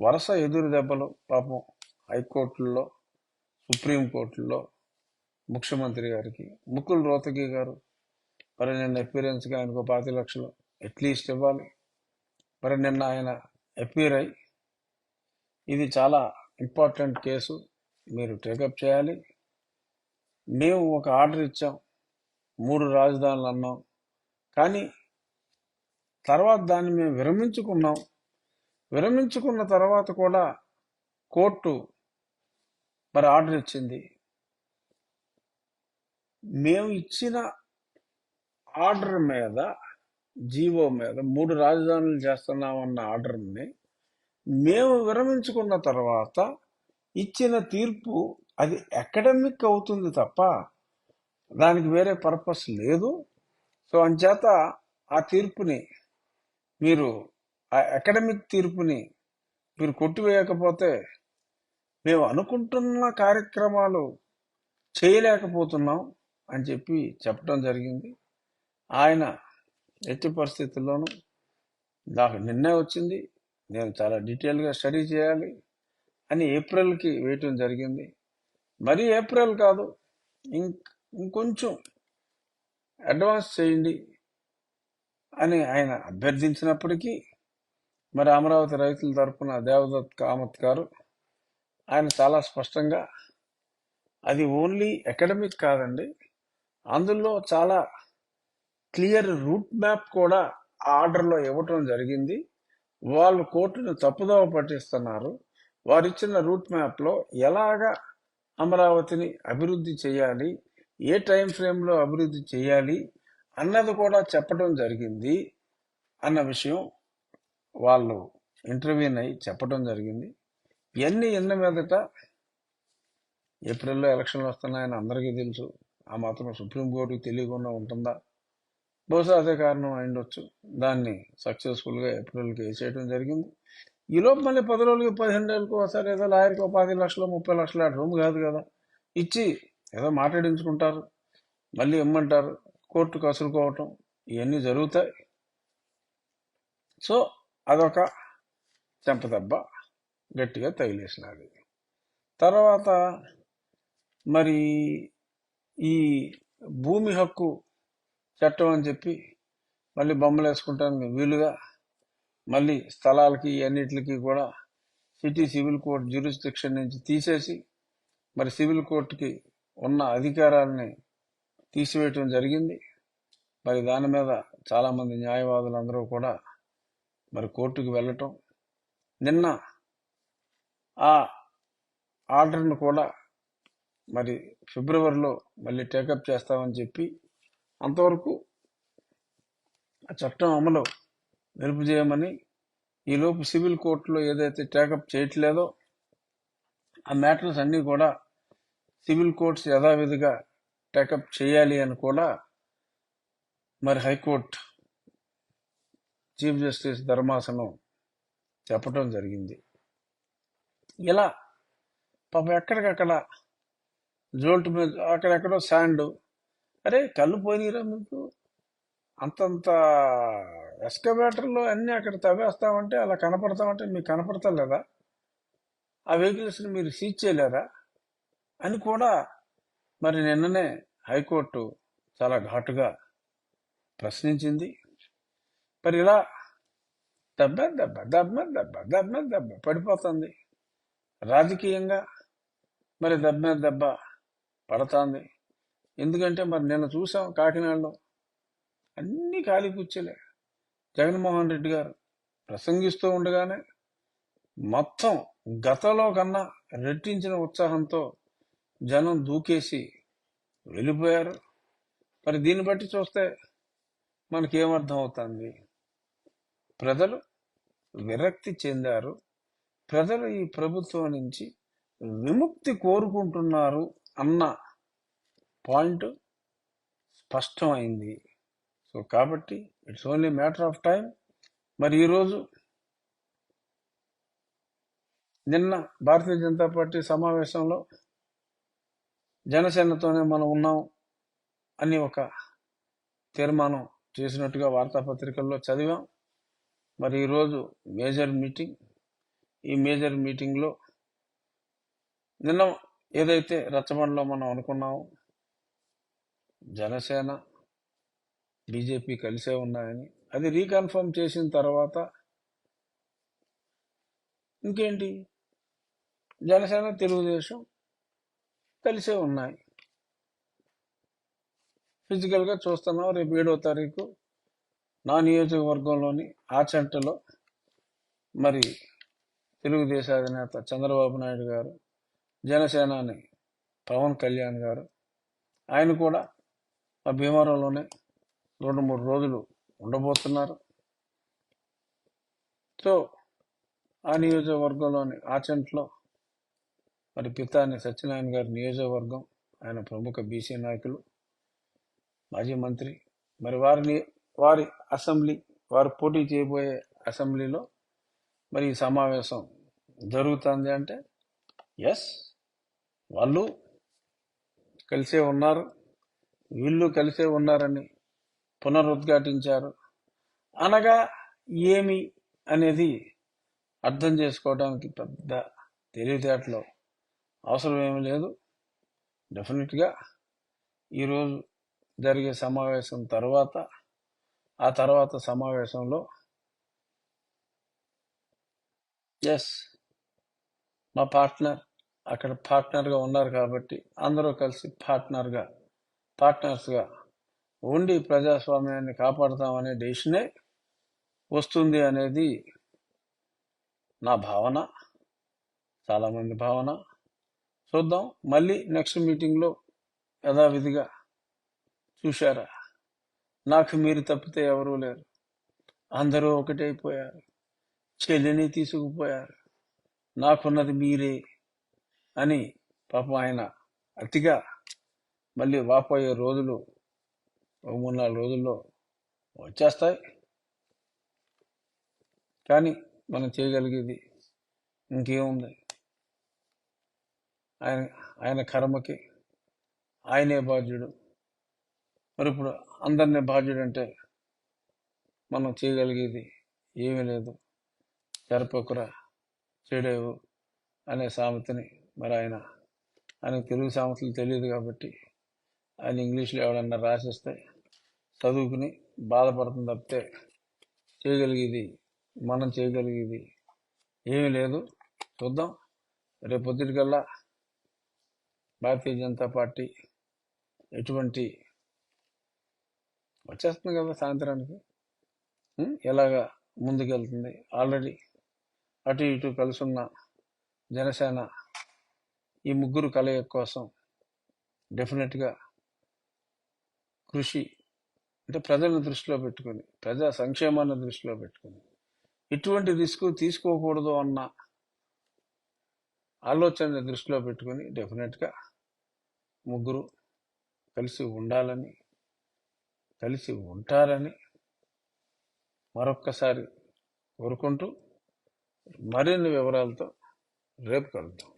వరుస ఎదురు దెబ్బలు పాపం హైకోర్టుల్లో సుప్రీంకోర్టుల్లో ముఖ్యమంత్రి గారికి ముకుల్ రోతగి గారు మరి నిన్న అపీరెన్స్గా ఆయనకు పాతి లక్షలు అట్లీస్ట్ ఇవ్వాలి. మరి నిన్న ఆయన అపీర్ అయి ఇది చాలా ఇంపార్టెంట్ కేసు. మీరు టేకప్ చేయాలి. మేము ఒక ఆర్డర్ ఇచ్చాం. మూడు రాజధానులు అన్నాం. కానీ తర్వాత దాన్ని మేము విరమించుకున్నాం. విరమించుకున్న తర్వాత కూడా కోర్టు మరి ఆర్డర్ ఇచ్చింది. మేము ఇచ్చిన ఆర్డర్ మీద జీవో మీద మూడు రాజధానులు చేస్తున్నామన్న ఆర్డర్ని మేము విరమించుకున్న తర్వాత ఇచ్చిన తీర్పు అది అకాడమిక్ అవుతుంది తప్ప దానికి వేరే పర్పస్ లేదు. సో అంచేత ఆ తీర్పుని మీరు ఆ అకాడమిక్ తీర్పుని మీరు కొట్టివేయకపోతే మేము అనుకుంటున్న కార్యక్రమాలు చేయలేకపోతున్నాం అని చెప్పి చెప్పడం జరిగింది. ఆయన ఎట్టి పరిస్థితుల్లోనూ నాకు నిన్నే వచ్చింది. నేను చాలా డీటెయిల్గా స్టడీ చేయాలి అని ఏప్రిల్కి వేయటం జరిగింది. మరీ ఏప్రిల్ కాదు ఇంకొంచెం అడ్వాన్స్ చేయండి అని ఆయన అభ్యర్థించినప్పటికీ మరి అమరావతి రైతుల తరపున దేవదత్ కామత్ గారు ఆయన చాలా స్పష్టంగా అది ఓన్లీ అకాడమిక్ కాదండి అందులో చాలా క్లియర్ రూట్ మ్యాప్ కూడా ఆ ఆర్డర్లో ఇవ్వటం జరిగింది. వాళ్ళు కోర్టును తప్పుదోవ పట్టిస్తున్నారు. వారు ఇచ్చిన రూట్ మ్యాప్లో ఎలాగా అమరావతిని అభివృద్ధి చేయాలి ఏ టైం ఫ్రేమ్లో అభివృద్ధి చేయాలి అన్నది కూడా చెప్పడం జరిగింది అన్న విషయం వాళ్ళు ఇంటర్వ్యూని అయి చెప్పడం జరిగింది. ఇవన్నీ ఎన్న మీదట ఏప్రిల్లో ఎలక్షన్లు వస్తున్నాయని అందరికీ తెలుసు. ఆ మాత్రం సుప్రీంకోర్టుకి తెలియకుండా ఉంటుందా? బహుశా అదే కారణం అయిండొచ్చు. దాన్ని సక్సెస్ఫుల్గా ఏప్రిల్కి వేసేయడం జరిగింది. ఈలోపు మళ్ళీ పది రోజులకి పదిహేను రోజులకి ఒకసారి ఏదో లాయర్కి ఒక పది లక్షలు ముప్పై లక్షలు అటు రూమ్ కాదు కదా. ఇచ్చి ఏదో మాట్లాడించుకుంటారు. మళ్ళీ ఇమ్మంటారు. కోర్టు కసురుకోవటం. ఇవన్నీ జరుగుతాయి. సో అదొక చెంపదెబ్బ గట్టిగా తగిలేసినది. తర్వాత మరి ఈ భూమి హక్కు చట్టం అని చెప్పి మళ్ళీ బొమ్మలు వేసుకుంటానికి వీలుగా మళ్ళీ స్థలాలకి అన్నిటికి కూడా సిటీ సివిల్ కోర్టు జ్యూరిస్డిక్షన్ నుంచి తీసేసి మరి సివిల్ కోర్టుకి ఉన్న అధికారాలని తీసివేయటం జరిగింది. మరి దాని మీద చాలామంది న్యాయవాదులు అందరూ కూడా మరి కోర్టుకు వెళ్ళటం. నిన్న ఆ ఆర్డర్ను కూడా మరి ఫిబ్రవరిలో మళ్ళీ టేకప్ చేస్తామని చెప్పి అంతవరకు ఆ చట్టం అమలు నిలుపు చేయమని ఈలోపు సివిల్ కోర్టులో ఏదైతే టేకప్ చేయట్లేదో ఆ మ్యాటర్స్ అన్నీ కూడా సివిల్ కోర్ట్స్ యథావిధిగా టేకప్ చేయాలి అని కూడా మరి హైకోర్టు చీఫ్ జస్టిస్ ధర్మాసనం చెప్పటం జరిగింది. ఇలా పాపం ఎక్కడికక్కడ జోల్ట్ మీద అక్కడెక్కడో శాండ్. అరే కళ్ళు పోయినరా మీకు? అంతంత ఎస్కవేటర్లో అన్నీ అక్కడ తవ్వేస్తామంటే అలా కనపడతామంటే మీకు కనపడతలేదా? ఆ వెహికల్స్ని మీరు సీజ్ చేయలేరా అని కూడా మరి నిన్ననే హైకోర్టు చాలా ఘాటుగా ప్రశ్నించింది. మరి ఇలా దెబ్బ దెబ్బ దెబ్బ దెబ్బ దెబ్బ దెబ్బ పడిపోతుంది. రాజకీయంగా మరి దెబ్బ మీద దెబ్బ పడుతుంది. ఎందుకంటే మరి నిన్న చూసాం కాకినాడలో అన్ని ఖాళీ కూర్చోలే. జగన్మోహన్ రెడ్డి గారు ప్రసంగిస్తూ ఉండగానే మొత్తం గతంలో కన్నా రెట్టించిన ఉత్సాహంతో జనం దూకేసి వెళ్ళిపోయారు. మరి దీన్ని బట్టి చూస్తే మనకేమర్థం అవుతుంది ప్రజలు విరక్తి చెందారు. ప్రజలు ఈ ప్రభుత్వం నుంచి విముక్తి కోరుకుంటున్నారు అన్న పాయింట్ స్పష్టమైంది. సో కాబట్టి it's only matter of time మరి ఈరోజు నిన్న భారతీయ జనతా పార్టీ సమావేశంలో జనసేనతోనే మనం ఉన్నాం అని ఒక తీర్మానం చేసినట్టుగా వార్తాపత్రికల్లో చదివాం. మరి ఈరోజు మేజర్ మీటింగ్. ఈ మేజర్ మీటింగ్లో నిన్న ఏదైతే రచ్చబండలో మనం అనుకున్నామో జనసేన బీజేపీ కలిసే ఉన్నాయని అది రీకన్ఫర్మ్ చేసిన తర్వాత ఇంకేంటి? జనసేన తెలుగుదేశం కలిసే ఉన్నాయి. ఫిజికల్గా చూస్తున్నాం రేపు ఏడో తారీఖు నా నియోజకవర్గంలోని ఆచంటలో మరి తెలుగుదేశ అధినేత చంద్రబాబు నాయుడు గారు జనసేనాని పవన్ కళ్యాణ్ గారు ఆయన కూడా ఆ భీమవరంలోనే రెండు మూడు రోజులు ఉండబోతున్నారు. సో ఆ నియోజకవర్గంలోని ఆచంట్లో మరి పితాని సత్యనారాయణ గారి నియోజకవర్గం ఆయన ప్రముఖ బీసీ నాయకులు మాజీ మంత్రి మరి వారిని వారి అసెంబ్లీ వారు పోటీ చేయబోయే అసెంబ్లీలో మరి ఈ సమావేశం జరుగుతుంది అంటే ఎస్ వాళ్ళు కలిసే ఉన్నారు వీళ్ళు కలిసే ఉన్నారని పునరుద్ఘాటించారు. అనగా ఏమి అనేది అర్థం చేసుకోవడానికి పెద్ద తెలివితేటలో అవసరం ఏమీ లేదు. డెఫినెట్గా ఈరోజు జరిగే సమావేశం తర్వాత ఆ తర్వాత సమావేశంలో ఎస్ మా పార్ట్నర్ అక్కడ పార్ట్నర్గా ఉన్నారు కాబట్టి అందరూ కలిసి పార్ట్నర్గా పార్ట్నర్స్గా ఉండి ప్రజాస్వామ్యాన్ని కాపాడుతామనే డెసిషనే వస్తుంది అనేది నా భావన చాలామంది భావన. చూద్దాం. మళ్ళీ నెక్స్ట్ మీటింగ్లో యథావిధిగా చూశారా? నాకు మీరు తప్పితే ఎవరూ లేరు. అందరూ ఒకటైపోయారు. చెల్లిని తీసుకుపోయారు. నాకున్నది మీరే అని పాపం ఆయన అతిగా మళ్ళీ వాపోయే రోజులు ఒక మూడు నాలుగు రోజుల్లో వచ్చేస్తాయి. కానీ మనం చేయగలిగేది ఇంకేముంది? ఆయన ఆయన కర్మకి ఆయనే బాధ్యుడు. మరి ఇప్పుడు అందరినీ బాధ్యుడంటే మనం చేయగలిగేది ఏమీ లేదు. జరపకురా చెడేవు అనే సామెతని మరి ఆయన ఆయనకు తెలుగు సామెతలు తెలియదు కాబట్టి ఆయన ఇంగ్లీష్లో ఎవడన్నా రాసిస్తే చదువుకుని బాధపడుతుంది తప్పితే చేయగలిగేది మనం చేయగలిగేది ఏమీ లేదు. చూద్దాం. రేపు పొద్దుటికల్లా భారతీయ జనతా పార్టీ ఎటువంటి వచ్చేస్తుంది కదా సాయంత్రానికి. ఎలాగా ముందుకెళ్తుంది? ఆల్రెడీ అటు ఇటు కలుసున్న జనసేన ఈ ముగ్గురు కలయిక కోసం డెఫినెట్గా కృషి అంటే ప్రజలను దృష్టిలో పెట్టుకొని ప్రజా సంక్షేమాన్ని దృష్టిలో పెట్టుకొని ఇటువంటి రిస్క్ తీసుకోకూడదు అన్న ఆలోచన దృష్టిలో పెట్టుకొని డెఫినెట్గా ముగ్గురు కలిసి ఉండాలని కలిసి ఉంటారని మరొక్కసారి కోరుకుంటూ మరిన్ని వివరాలతో రేపు కలుద్దాం.